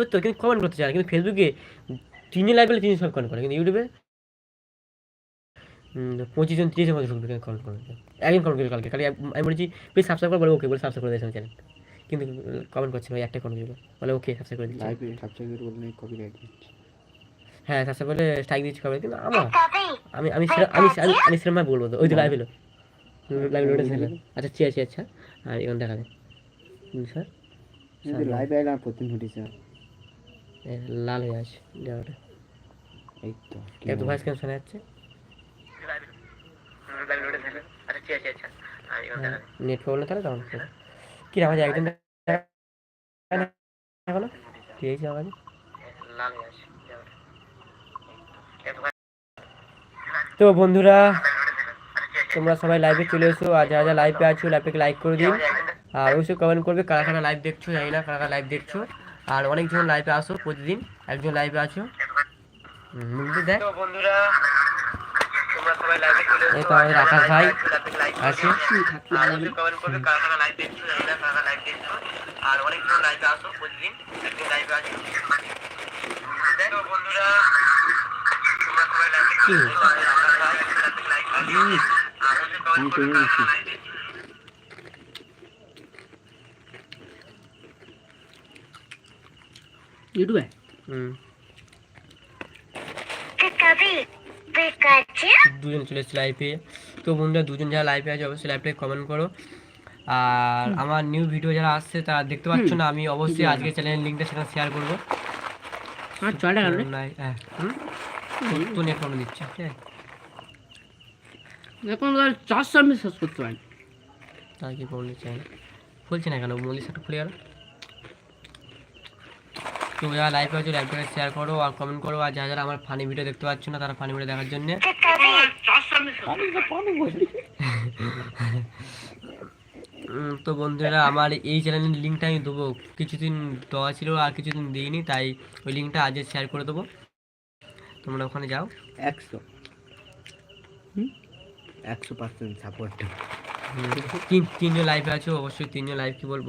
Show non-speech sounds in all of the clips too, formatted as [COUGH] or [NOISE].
সত্য কিন্তু কমেন্ট করতে চায় না কিন্তু ফেসবুকে তিনজন লাইভ পেলে তিনজন সব কমেন্ট করে কিন্তু ইউটিউবে পঁচিশ জন তিরিশ জন ঢুকবে কমেন্ট করে একজন কমেন্ট করে কালকে কালকে আমি বলেছি প্লিজ সাবস্ক্রাইব করে বলে ওকে বলে সাবস্ক্রাইব করে দিয়েছে চ্যানেল কিন্তু কমেন্ট করছে ভাই একটা কমেন্ট করবে বলে ওকে সাবস্ক্রাইব করে দিচ্ছে বলে হ্যাঁ সাবস্ক্রাইব করে স্ট্রাইক দিচ্ছে কবে কিন্তু আমার আমি আমি আমি আমি সিনেমা বলব তো ওই তো লাইভ এলো লাইভ লোডে ছিল আচ্ছা ঠিক আছে আচ্ছা আর এখন দেখা যায় স্যার লাইভে এলাম প্রতিদিন ঘটেছে এ, লাল হয়ে আছে জায়গাটা এই তো কি বলব? ভয়েস কেমন শোনা যাচ্ছে নেট প্রবলেম তাহলে তখন কি রে, আমাদের একজন এখনও আছে আওয়াজ তো বন্ধুরা তোমরা সবাই লাইভে চলে এসো আর যারা যারা লাইভে আছো লাইভটাকে লাইক করে দিন। আর অবশ্যই কমেন্ট করবে কারা কারা লাইভ দেখছ জানি না কারা কারা লাইভ দেখছ। আর অনেকজন লাইভে আসো প্রতিদিন একজন লাইভে আছো মুখটা দেখ বন্ধুরা তোমরা সবাই লাইভে চলে এসো এই তো আমাদের আকাশ ভাই আছে আর অবশ্যই কমেন্ট করবে কারা কারা লাইভ দেখছ জানি কারা কারা লাইভ দেখছ আর অনেকজন লাইভে আসো প্রতিদিন একজন লাইভে দেখো বন্ধুরা তোমরা সবাই লাইভে চলে এসো আমাদের আকাশ ভাই লাইভ কমেন্ট করবে কারা। কারা দেখছ ইউটিউবে. দুজন চলে এসেছে লাইভে তো বন্ধুরা দুজন যারা লাইভে আছে অবশ্যই লাইভটাকে কমেন্ট করো আর আমার নিউ ভিডিও যারা আসছে তারা দেখতে পাচ্ছ না আমি অবশ্যই আজকে চ্যানেলের লিঙ্কটা সেখানে শেয়ার করব। হ্যাঁ। তো- নেট দিচ্ছে ঠিক আছে? এখন চারশো আমি শেষ করতে পারি। তার কি প্রবলেম দিচ্ছে না খুলছে না কেন মন্দির সাথে খুলে গেল। তো যারা লাইভে আছে লাইভটাকে শেয়ার করো আর কমেন্ট করো। আর যারা যারা আমার ফানি ভিডিও দেখতে পাচ্ছ না তারা ফানি ভিডিও দেখার জন্যে। তো বন্ধুরা আমার এই চ্যানেলের লিঙ্কটা আমি দেবো। কিছুদিন দেওয়া ছিল আর কিছুদিন দিইনি তাই ওই লিঙ্কটা আজকে শেয়ার করে দেবো। তোমরা ওখানে যাও। একশো। একশো পার্সেন্ট সাপোর্ট তিনজন লাইভে আছো অবশ্যই তিনজন লাইভ কি বলব?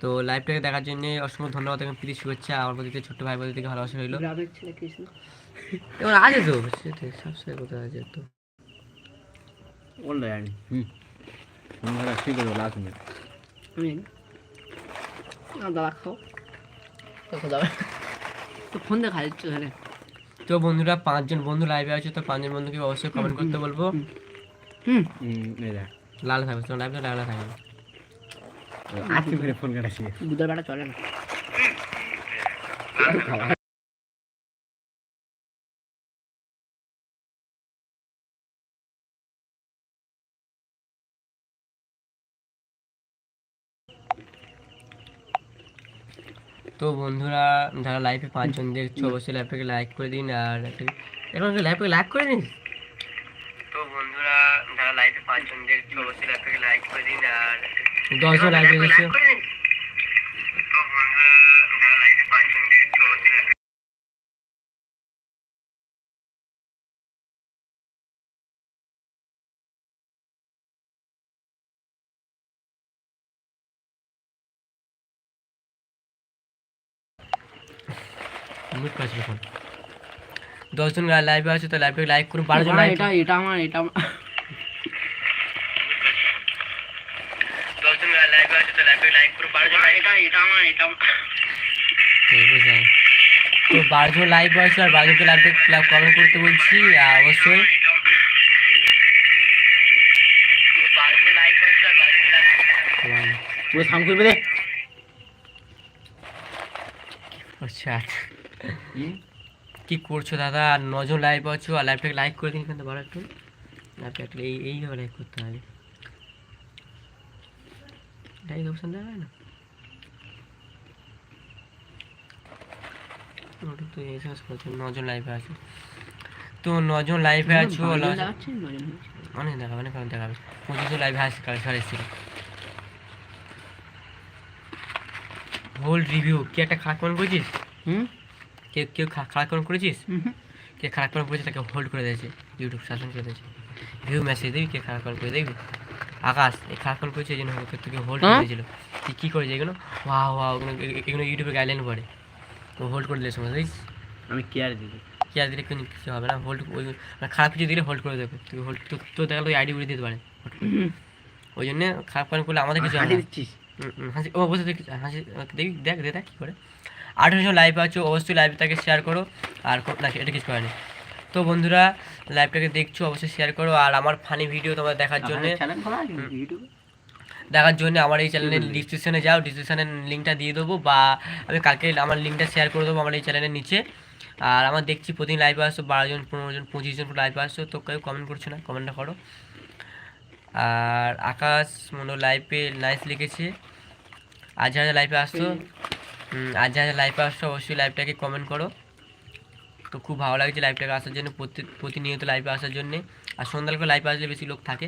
তো লাইভটাকে দেখার জন্য অসংখ্য ধন্যবাদ এবং প্রীতি শুভেচ্ছা আমার প্রতি ছোট্ট ভাই বোনদের থেকে ভালোবাসা রইল। গ্রামের এবার আছে তো সেটাই সাবস্ক্রাইব করতে আছে তো? হুম। ঠিক করে লাস্ট মিনিট আমি না দাদা খাও। কোথাও তো ফোন দেখা যাচ্ছে ওখানে তো বন্ধুরা পাঁচজন বন্ধু লাইভে আছে তো পাঁচজন বন্ধুকে অবশ্যই কমেন্ট করতে বলব। হুম লাল থাকবে তোমার লাইভটা লাল থাকবে। আজকে ফিরে ফোন কাটাছি দুধের বেটা চলে না। তো বন্ধুরা যারা লাইভে পাঁচজন দেখছ অবশ্যই লাইভটাকে লাইক করে দিন আর এখন লাইভটাকে লাইক করে দিন। তো বন্ধুরা যারা লাইভে পাঁচজন দেখছ অবশ্যই লাইভটাকে লাইক করে দিন আর দশজন লাইভে দেখছ তো বন্ধুরা যারা লাইভে পাঁচজন দেখছ অবশ্যই live- মিউট পাচ্ছি এখন দশজন লাইভে আছে তো লাইভটাকে লাইক করুন বারোজন আমার লাইক এটা এটা আমার এটা আমার দশজন লাইভে আছে তো লাইভটাকে লাইক করুন বারোজন লাইক এটা এটা আমার এটা আমার তো বারোজন লাইভ আছে আর বারোজনকে লাইভে কমেন্ট করতে বলছি আর অবশ্যই। পুরো সাম করবে রে। আচ্ছা আচ্ছা। কি? করছ দাদা? আর নজন লাইভ আছো আর লাইভটাকে লাইক করে দিন কিন্তু বড় একটু। লাইভটাকে এই এইভাবে লাইক করতে হবে লাইক অপশন দেওয়া হয় না? ওটা তো করছে নজন লাইভে আছে। তো নজন লাইভে আছো। অনেক দেখাবে অনেক দেখাবে। পঁচিশশো লাইভে আসছে কাল সাড়ে এসেছিল হোল রিভিউ কি একটা খারাপ কমেন্ট করেছিস? হুম? কেউ কেউ খা- খারাপ কমেন্ট করেছিস। কে খারাপ কমেন্ট করেছে তাকে হোল্ড করে দিয়েছে ইউটিউব শাসন করে দিয়েছে। ভিউ মেসেজ দিবি কে খারাপ কমেন্ট করে দেখবি? আকাশ এই খারাপ কমেন্ট করেছে এই জন্য তোকে হোল্ড করে হ্যাঁ? দিয়েছিল। তুই কী করেছে এগুলো? ওয়াও ওয়াও এগুলো এগুলো ইউটিউবে গাইডলাইন পড়ে। হোল্ড করে দিলে বুঝিস আমি কেয়ার দিবি। কেয়ার দিলে কোনো কিছু হবে না হোল্ড ওই মানে খারাপ কিছু দিলে হোল্ড করে দেবে। তুই হোল্ড তো তো দেখা গেলো আইডি উড়িয়ে দিতে পারে। ওই জন্য খারাপ কাজ করলে আমাদের কিছু হাসি ও বসে দেখি হাসি দেখি দেখ দে দেখ কী করে। আঠেরো জন লাইভ আছো অবশ্যই লাইভটাকে শেয়ার করো। আর না এটা কিছু করেনি তো বন্ধুরা লাইভটাকে দেখছ অবশ্যই শেয়ার করো। আর আমার ফানি ভিডিও তোমরা দেখার জন্য চ্যানেল খোলা আছে ইউটিউবে দেখার জন্য আমার এই চ্যানেলের ডিসক্রিপশনে যাও ডিসক্রিপশনের লিঙ্কটা দিয়ে দেবো বা আমি কালকে আমার লিঙ্কটা শেয়ার করে দেবো আমার এই চ্যানেলের নিচে। আর আমার দেখছি প্রতিদিন লাইভে আসছো বারো জন পনেরো জন পঁচিশ জন লাইভে আসছো তো কেউ কমেন্ট করছ না কমেন্টটা করো। আর আকাশ মনে লাইভে নাইস লিখেছে। আজ যারা লাইভে আসছো আজ যারা লাইভে আসছো অবশ্যই লাইভটাকে কমেন্ট করো। তো খুব ভালো লাগছে লাইভটাকে আসার জন্য প্রতি প্রতিনিয়ত লাইভে আসার জন্যে। আর সন্ধ্যাবেলা লাইভে আসলে বেশি লোক থাকে।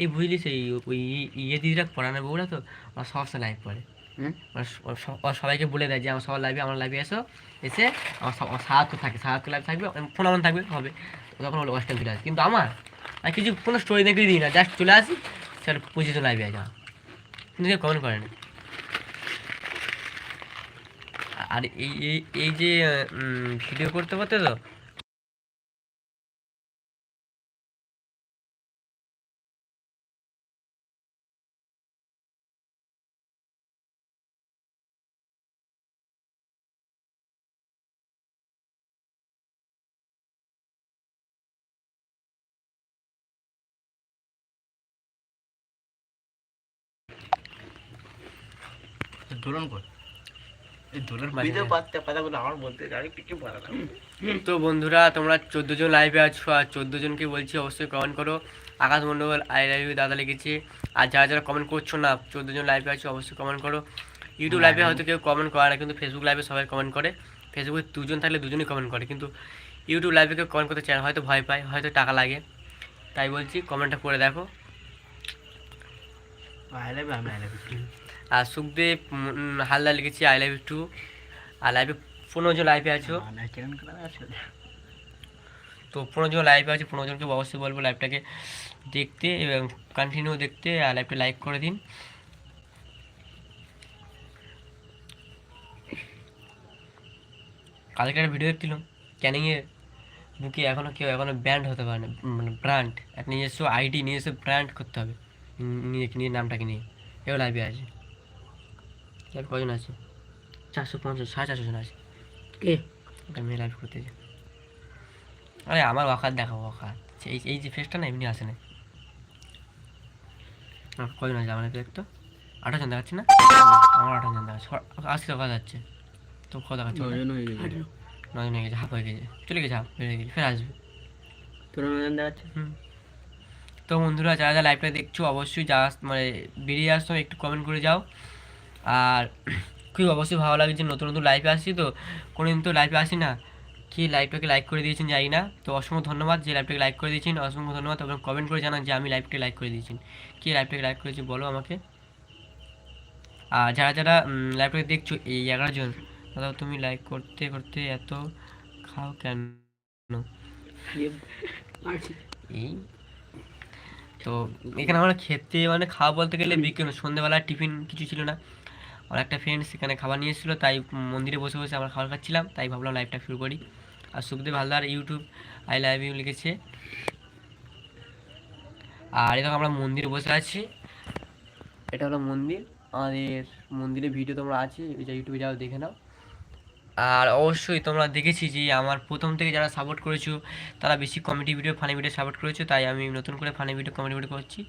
এই বুঝলি সেই ওই ইয়ে দিদিরা পড়ানোর বউরা তো ওরা সবসময় লাইভ পড়ে। সব- সবাইকে বলে দেয় যে আমার সবার লাইভে আমার লাইভে এসো এসে আমার সব- সাহায্য থাকে সাহায্য লাইভ থাকবে ফোন আমার থাকবে হবে। তখন ওরা ওয়াশ টাইম চলে আসে কিন্তু আমার আর কিছু কোনো স্টোরি দেখে দিই না জাস্ট চলে আসি স্যার পঁচিশ লাইভে আছে আমার। কিন্তু কেউ কমেন্ট করে না। আর এই এই- এই যে ভিডিও করতে করতে তো দোলন কর। এই দোলন বাজে ভিডিও না। আমার বলতে আমি কিছু পারা তো বন্ধুরা তোমরা চোদ্দ জন লাইভে আছো আর চোদ্দ জনকে বলছি অবশ্যই কমেন্ট করো। আকাশ মণ্ডল আই লাইভ দাদা লিখেছে। আর যারা যারা কমেন্ট করছ না চোদ্দ জন লাইভে আছো অবশ্যই কমেন্ট করো। ইউটিউব লাইভে হয়তো কেউ কমেন্ট করে না কিন্তু ফেসবুক লাইভে সবাই কমেন্ট করে। ফেসবুকে দুজন থাকলে দুজনই কমেন্ট করে কিন্তু ইউটিউব লাইভে কেউ কমেন্ট করতে চায় না হয়তো ভয় পায় হয়তো টাকা লাগে। তাই বলছি কমেন্টটা করে দেখো। আই লাভ আমি আই লাভ আর সুখদেব হালদার লিখেছি আই লাইভ ইউ টু আর লাইভে পনেরো জন লাইভে আছো। তো পনেরো জন লাইভে আছে পনেরো জনকে অবশ্যই বলব লাইভটাকে দেখতে এবং কন্টিনিউ দেখতে আর লাইভটা লাইক করে দিন। কালকে একটা ভিডিও দেখছিলাম ক্যানিংয়ের বুকে এখনও কেউ এখনও ব্র্যান্ড হতে পারে না মানে ব্র্যান্ড একটা নিজস্ব আইডি নিজস্ব ব্র্যান্ড করতে হবে। নিজেকে নিজের নামটাকে নিয়ে। এও লাইভে আছে। কজন আছে। চারশো পঞ্চাশ সাড়ে চারশো জন আছে। কে? মেয়ে লাইভ করতেছে আরে আমার দেখাবো এই এই যে ফেসটা না এমনি আসে না কজন আছে আমার একটা আঠাশ জন দেখাচ্ছে না? আমার আঠাশ জন দেখাচ্ছে আশি টাকা যাচ্ছে। তো কত দেখাচ্ছে ওটা? নজন হয়ে গেছে। নজন হয়ে গেছে হাফ হয়ে গেছে। চলে গেছে হাফ বেড়ে গেছে ফের আসবে। তোর নজন দেখাচ্ছে? হুম। তো বন্ধুরা যারা যারা লাইভটা দেখছ অবশ্যই যা মানে বেরিয়ে আসছো একটু কমেন্ট করে যাও। আর খুবই অবশ্যই ভালো লাগে যে নতুন নতুন লাইভে আসছি তো। কোনোদিন তো লাইভে আসি না। কি লাইভটাকে লাইক করে দিয়েছেন জানি না। তো অসংখ্য ধন্যবাদ যে লাইভটাকে লাইক করে দিয়েছেন। অসংখ্য ধন্যবাদ। এবং কমেন্ট করে জানান যে আমি লাইভটাকে লাইক করে দিয়েছেন কি লাইভটাকে লাইক করেছি বলো আমাকে। আর যারা যারা লাইভটাকে দেখছ, এই এগারো জন দাদা তুমি লাইক করতে করতে এত খাও কেন? এই। তো এখানে আমরা খেতে মানে খাওয়া বলতে গেলে বিকেল সন্ধ্যেবেলা টিফিন কিছু ছিল না। আমার একটা ফ্রেন্ড সেখানে খাবার নিয়ে এসেছিল তাই মন্দিরে বসে বসে আমরা খাবার খাচ্ছিলাম, তাই ভাবলাম লাইভটা শুরু করি। আর Sukhdev Haldar YouTube I live you লিখেছে। আর এরকম আমরা মন্দিরে বসে আছি। এটা হলো মন্দির, আমাদের মন্দিরের ভিডিও তোমরা আছে যে ইউটিউবে যাও দেখে নাও। আর অবশ্যই তোমরা দেখেছি যে আমার প্রথম থেকে যারা সাপোর্ট করেছ, তারা বেশি comedy video funny video support করেছ, তাই আমি নতুন করে ফানি ভিডিও কমেডি ভিডিও করছি।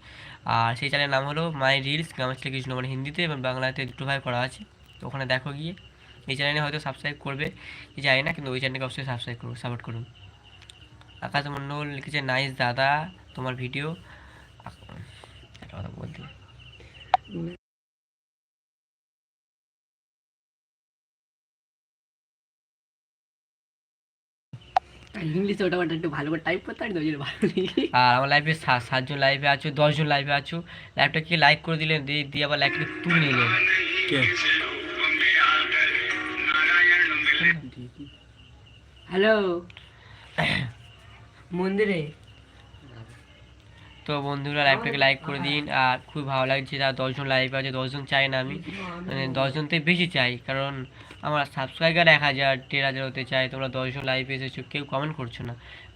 আর সেই চ্যানেলের নাম হলো মাই রিলস গ্রামাঞ্চলে কৃষ্ণ মানে হিন্দিতে এবং বাংলাতে দুটোভাবে করা আছে। তো ওখানে দেখো গিয়ে, এই চ্যানেলে হয়তো সাবস্ক্রাইব করবে জানি না, কিন্তু ওই চ্যানেলকে অবশ্যই সাবস্ক্রাইব করুন সাপোর্ট করুন। আকাশ মণ্ডল লিখেছে নাইস দাদা, তোমার ভিডিও একটা কথা বলতে। ইংলিশে ওটা ওটা একটু ভালো করে টাইপ করতে পারি তো ভালো লিখি আর আমার লাইভে সাতজন লাইভে আছো দশজন লাইভে আছো। লাইভটাকে লাইক করে দিলেন? দিয়ে দিয়ে আবার লাইকটা তুলে নিলেন? হ্যালো মন্দিরে? তো বন্ধুরা লাইভটাকে লাইক করে দিন। আর খুব ভালো লাগছে যারা দশজন লাইভ আছে দশজন চাই না আমি। মানে দশজন থেকে বেশি চাই কারণ আমার সাবস্ক্রাইবার এক হাজার দেড় হাজার হতে চাই তোমরা দশজন লাইভ এসেছ কেউ কমেন্ট করছ না।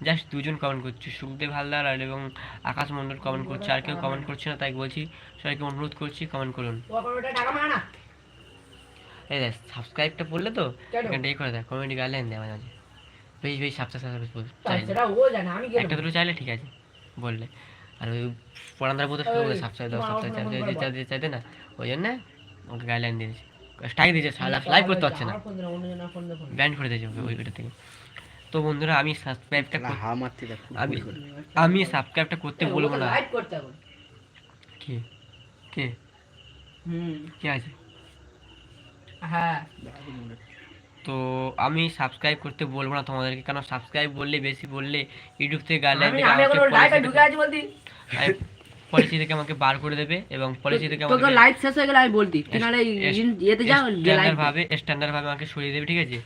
জাস্ট দুজন কমেন্ট করছ সুখদেব হালদার আর এবং আকাশ মণ্ডল কমেন্ট করছে আর কেউ কমেন্ট করছে না তাই বলছি সবাইকে অনুরোধ করছি কমেন্ট করুন। এই দেখ সাবস্ক্রাইবটা পড়লে তো এখানটা এই করে দেয় কমেন্ট গাইলেন দেয় মাঝে মাঝে। বেশ বেশি সাবস্ক্রাইব একটা দুটো চাইলে ঠিক আছে বললে। আর ওই পড়ান্দার শুধু সাবস্ক্রাইব দাও সাবস্ক্রাইব চাইতে চাইতে না ওই জন্য ওকে গাইডলাইন দিয়েছে। স্ট্রাইক দিয়েছে লাইভ করতে পারছে না। ব্যান্ড করে দিয়েছে ওই ওইটা থেকে তো বন্ধুরা আমি সাবস্ক্রাইবটা আমি আমি সাবস্ক্রাইবটা করতে বলব না। কে? কে? হুম। কে আছে? হ্যাঁ। তো আমি সাবস্ক্রাইব করতে বলব না তোমাদেরকে কারণ সাবস্ক্রাইব বললে বেশি বললে ইউটিউব থেকে গাইডলাইন আমি আছি পলিসি থেকে আমাকে বার করে দেবে এবং পলিসি থেকে আমাকে লাইভ শেষ হয়ে গেলে আমি বলতি তুই ইন- ইয়েতে যা লাইভ স্ট্যান্ডার্ড ভাবে স্ট্যান্ডার্ড ভাবে আমাকে সরিয়ে দেবে ঠিক আছে?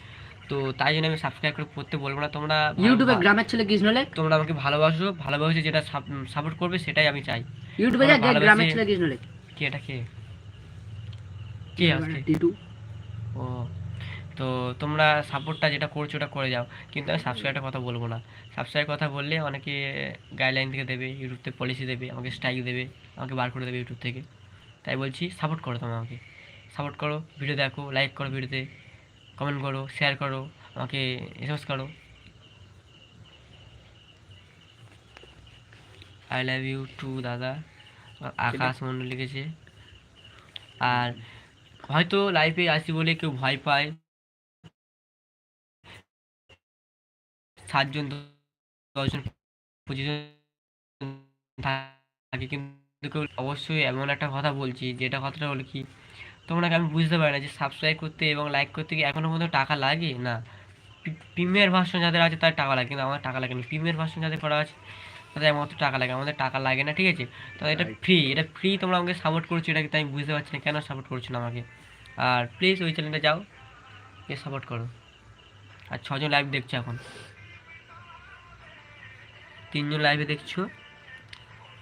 তো তাই জন্য আমি সাবস্ক্রাইব করে করতে বলব না। তোমরা ইউটিউবে গ্রামের ছেলে কৃষ্ণ লেখ তোমরা আমাকে ভালোবাসো ভালোবাসে যেটা সাপোর্ট করবে সেটাই আমি চাই। ইউটিউবে যা গ্রামের ছেলে কৃষ্ণ লেখ কে এটা কে? কে আসছে টিটু। ও। তো তোমরা সাপোর্টটা যেটা করছ ওটা করে যাও। কিন্তু আমি সাবস্ক্রাইবের কথা বলব না। সাবস্ক্রাইব কথা বললে অনেকে গাইডলাইন থেকে দেবে ইউটিউব থেকে পলিসি দেবে আমাকে স্ট্রাইক দেবে আমাকে বার করে দেবে ইউটিউব থেকে। তাই বলছি সাপোর্ট করো তোমরা আমাকে। সাপোর্ট করো ভিডিও দেখো লাইক করো ভিডিওতে কমেন্ট করো শেয়ার করো আমাকে এসএমএস করো। আই লাভ ইউ টু দাদা। আকাশ মন্ডল লিখেছে। আর হয়তো লাইফে আসি বলে কেউ ভয় পায়। সাতজন দশজন পঁচিশজন থাকে। কিন্তু কেউ অবশ্যই এমন একটা কথা বলছি যেটা কথাটা হলো কি তোমরা আমি বুঝতে পারি না যে সাবস্ক্রাইব করতে এবং লাইক করতে কি এখনও পর্যন্ত টাকা লাগে? না। প্রিমিয়ার ভার্সন যাদের আছে তার টাকা লাগে কিন্তু আমার টাকা লাগে না প্রিমিয়ার ভার্সন যাদের করা আছে তাদের একমাত্র টাকা লাগে আমাদের টাকা লাগে না ঠিক আছে? তো এটা ফ্রি এটা ফ্রি তোমরা আমাকে সাপোর্ট করছ এটা কিন্তু আমি বুঝতে পারছি না কেন সাপোর্ট করছ না আমাকে? আর প্লিজ ওই চ্যানেলটা যাও এ সাপোর্ট করো। আর ছজন লাইভ দেখছ এখন। তিনজন লাইভে দেখছ।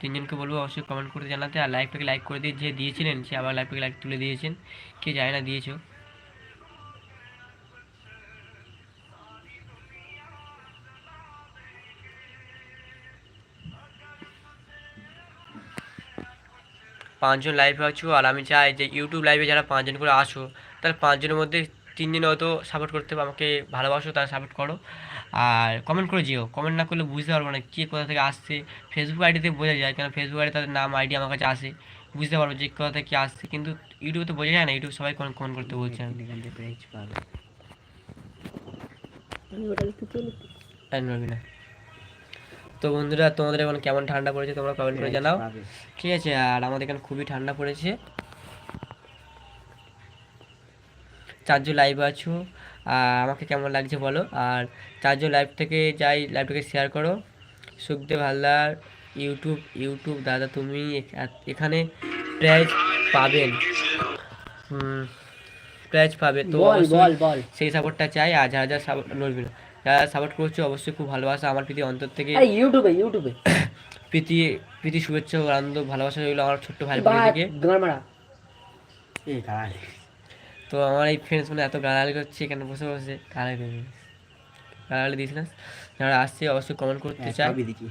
তিনজনকে বলব অবশ্যই কমেন্ট করতে জানাতে। আর লাইভটাকে লাইক করে দিয়ে যে দিয়েছিলেন, সে আবার লাইভটাকে লাইক তুলে দিয়েছেন। কে যায় না দিয়েছ। পাঁচজন লাইভে আছো, আর আমি চাই যে ইউটিউব লাইভে যারা পাঁচজন করে আসো, তাহলে পাঁচজনের মধ্যে তিনজন হয়তো সাপোর্ট করতে, আমাকে ভালোবাসো, তারা সাপোর্ট করো। আর কমেন্ট করে যেও। কমেন্ট না করলে বুঝতে পারব না কে কোথা থেকে আসছে। ফেসবুক আইডিতে বোঝা যায় কেন ফেসবুক আইডি তাদের নাম আইডি আমার কাছে আসে। বুঝতে পারব যে কোথা থেকে আসছে কিন্তু ইউটিউবে তো বোঝা যায় না ইউটিউব সবাই কমেন্ট করতে বলছে। না। তো বন্ধুরা তোমাদের এখন কেমন ঠান্ডা পড়েছে তোমরা কমেন্ট করে জানাও। ঠিক আছে আর আমাদের এখানে খুবই ঠান্ডা পড়েছে। চারজন লাইভ আছো। আমাকে কেমন লাগছে বলো? আর চারজন লাইভ থেকে যাই লাইভটাকে শেয়ার করো। সুখদেব হালদার ইউটিউব ইউটিউব দাদা তুমি এখানে প্রাইজ পাবেন। প্রাইজ পাবে। তো বল বল বল। সেই সাপোর্টটা চাই আর যারা যারা সাপোর্ট নড়বি না যারা সাপোর্ট করছ অবশ্যই খুব ভালোবাসা। আমার প্রীতি অন্তর থেকে ইউটিউবে ইউটিউবে [COUGHS] প্রীতি প্রীতি শুভেচ্ছা ও আনন্দ ভালোবাসা রইল আমার ছোট্ট ভাই বা বোনের তো আমার এই ফ্রেন্ডস মানে এত গালাগালি করছে এখানে বসে বসে গালাগালি দেবে গালাগালি দিস না? যারা আসছে অবশ্যই কমেন্ট করতে চাই সবই দিচ্ছি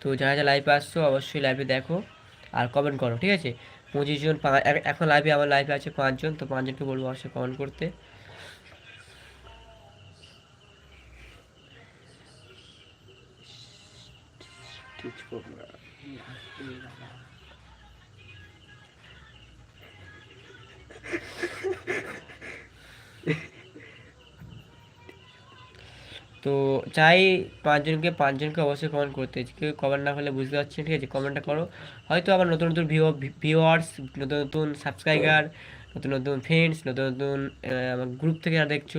তো যারা যা লাইভে আসছো অবশ্যই লাইভে দেখো আর কমেন্ট করো ঠিক আছে? পঁচিশ জন এখন লাইভে আমার লাইভে আছে পাঁচজন তো পাঁচজনকে বলব অবশ্যই কমেন্ট করতে। তো চাই পাঁচজনকে পাঁচজনকে অবশ্যই কমেন্ট করতে। কেউ কমেন্ট না করলে বুঝতে পারছি ঠিক আছে? কমেন্টটা করো। হয়তো আবার নতুন নতুন ভিউ ভিউয়ার্স নতুন নতুন সাবস্ক্রাইবার নতুন নতুন ফ্রেন্ডস নতুন নতুন আমার গ্রুপ থেকে যারা দেখছ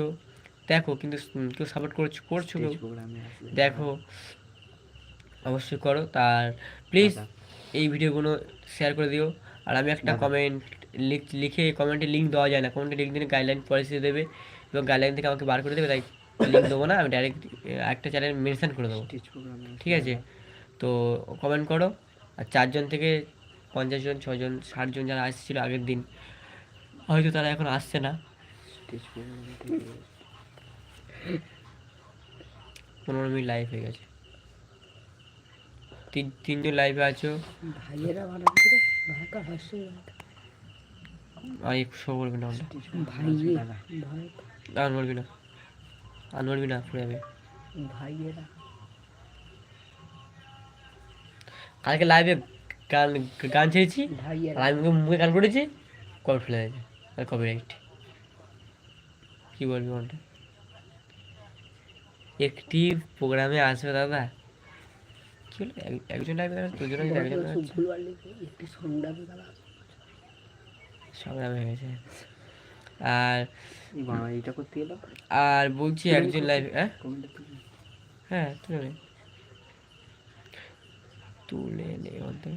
দেখো কিন্তু কেউ সাপোর্ট করছ করছ কেউ? দেখো অবশ্যই করো। তার প্লিজ এই ভিডিওগুলো শেয়ার করে দিও। আর আমি একটা। কমেন্ট লিখে কমেন্টে লিঙ্ক দেওয়া যায় না। কমেন্টে লিঙ্ক দিলে গাইডলাইন পলিসি দেবে এবং গাইডলাইন থেকে আমাকে বার করে দেবে তাই লিঙ্ক দেবো না আমি ডাইরেক্ট একটা চ্যানেল মেনশন করে দেবো। ঠিক আছে? তো কমেন্ট করো আর চারজন থেকে পঞ্চাশ জন ছজন ষাটজন যারা আসছিল আগের দিন হয়তো তারা এখন আসছে না। পনেরো মিনিট লাইভ হয়ে গেছে। তিন তিনজন লাইভে আছো। ভাইয়েরা রে? ভাইকা হাসছে। আর একটু শো করবি না ভাই আন বলবি না। আন বলবি না পুরো যাবে ভাইয়েরা কালকে লাইভে গান গান ছেড়েছি আর আমি মুখে মুখে গান করেছি কল ফেলে গেছে আর কপিরাইট কী বলবি ওটা একটি প্রোগ্রামে আসবে দাদা। কি হলো? একজন লাইভে দেখা দুজন একটি সংগ্রামী হয়ে গেছে আর এইটা করতে গেলাম। আর বলছি একজন লাইভ হ্যাঁ? হ্যাঁ তুলে নে তুলে নে উঠে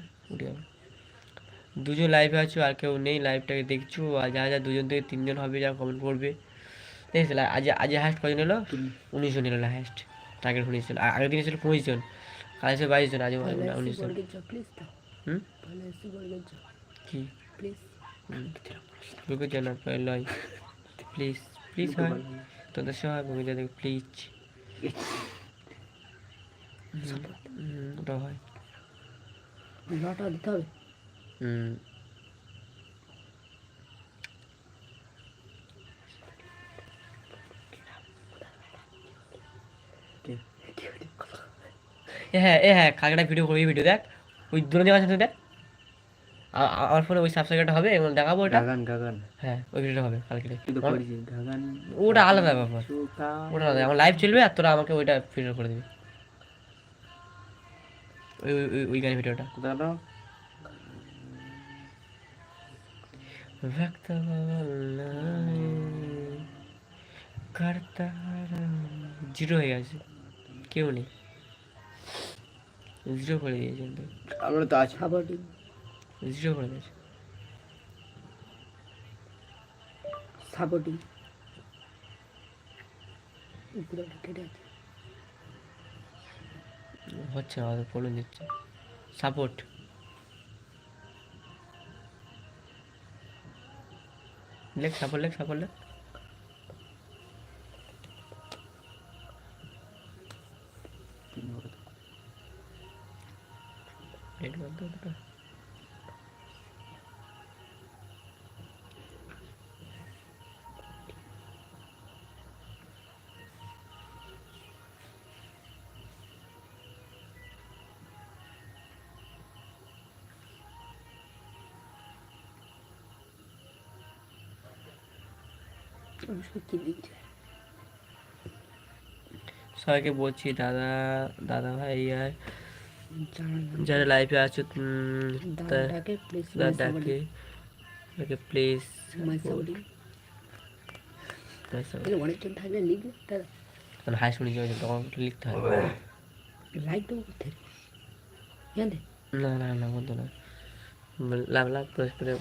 দুজন লাইভে আছো আর কেউ নেই লাইভটাকে দেখছ আর যা যা দুজন থেকে তিনজন হবে যা কমেন্ট করবে। দেখছি আজ আজ হায়েস্ট কজন এলো? উনিশ জন এলো হায়েস্ট টার্গেট উনিশ জন। আর আগের দিন ছিল পঁচিশ জন কাল এসে বাইশ জন আজ উনিশ জন। হুম? কি? প্লিজ বুকে জানা লয় প্লিজ প্লিজ হয় তোদের সবাই বুকে দেখ প্লিজ ওটা হয় নটা দিতে হবে হুম হ্যাঁ হ্যাঁ একটা ভিডিও করবি ভিডিও দেখ ওই দূরে যাওয়া আছে দেখ আমার ফোনে ওই সাবস্ক্রাইবটা হবে এবং দেখাবো ওটা গাগান গাগান হ্যাঁ ওই ভিডিওটা হবে কালকে তুই তো করেছিস গাগান ওটা আলাদা ব্যাপার সুকা ওটা আলাদা আমার লাইভ চলবে আর তোরা আমাকে ওইটা ভিডিও করে দিবি ওই ওই- ওই ওই গানের ভিডিওটা কোথায় গেল व्यक्त करता জিরো হয়ে গেছে কেউ নেই জিরো করে দিয়েছেন তো আমরা তো আছি সাবটিং জিরো করে দিয়েছে। সাবটিং। উপরে কেটে আছে। হচ্ছে আমাদের ফোন দিচ্ছে সাপোর্ট লেখ সাপোর্ট লেখ সাপোর্ট লেখ নেট বন্ধ করে দাও। অবশ্যই কি লিখছে সবাইকে বলছি দাদা দাদা ভাই আর জানা না যারা লাইভে আছো উম, তা- দাদাটাকে প্লিজ দাদাকে তাকে প্লিজ মাই সাবটিং এই অনেকজন থাকলে লিখলে দাদা কারণ হাই শুনি যাবে তখন লিখতে হবে লাইক দেবো কোথায় জানতে না না না বলতো না লাভ লাভ প্রেস করে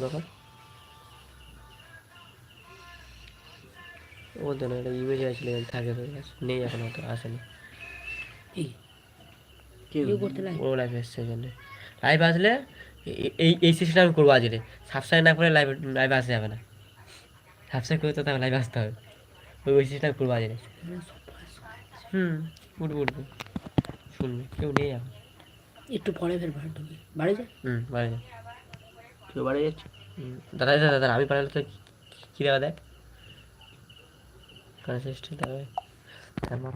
বাবা ও তো না এটা ইমেজ আসলে থাকে তো নেই এখন অত আসেনি। এই কেউ কেউ করতে লাইক ও লাইভ এসছে জন্য লাইভ আসলে এই এই সিস্টেম আমি করব আজকে। সাবস্ক্রাইব না করে লাইভ লাইভে আসতে যাবে না। সাবস্ক্রাইব করে তো তাহলে লাইভে আসতে হবে। ওই ওই সিস্টেম করব আজকে। হুম উঠবে উঠবে। শুনবে কেউ নেই এখন। একটু পরে ফের বাড়ি ঢুকি। বাড়ি যা হুম বাড়ি যা। কেউ বাড়ি যাচ্ছে? দাদা দাদা দাদা আমি পারলে তো কী দেওয়া দেখ কারণ সিস্টেম দেবে তারপর